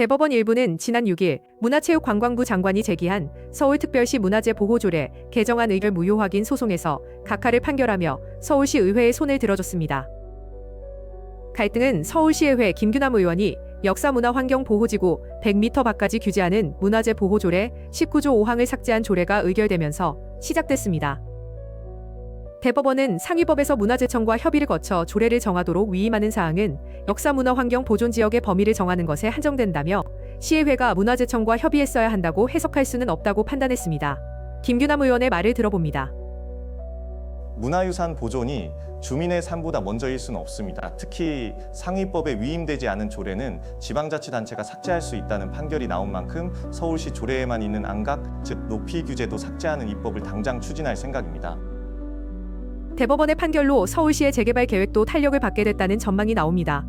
대법원 일부는 지난 6일 문화체육관광부 장관이 제기한 서울특별시 문화재 보호조례 개정안 의결 무효 확인 소송에서 각하를 판결하며 서울시 의회에 손을 들어줬습니다. 갈등은 서울시의회 김규남 의원이 역사문화환경보호지구 100m 밖까지 규제하는 문화재 보호조례 19조 5항을 삭제한 조례가 의결되면서 시작됐습니다. 대법원은 상위법에서 문화재청과 협의를 거쳐 조례를 정하도록 위임하는 사항은 역사문화환경 보존 지역의 범위를 정하는 것에 한정된다며 시의회가 문화재청과 협의했어야 한다고 해석할 수는 없다고 판단했습니다. 김규남 의원의 말을 들어봅니다. 문화유산 보존이 주민의 삶보다 먼저일 수는 없습니다. 특히 상위법에 위임되지 않은 조례는 지방자치단체가 삭제할 수 있다는 판결이 나온 만큼 서울시 조례에만 있는 안각, 즉 높이 규제도 삭제하는 입법을 당장 추진할 생각입니다. 대법원의 판결로 서울시의 재개발 계획도 탄력을 받게 됐다는 전망이 나옵니다.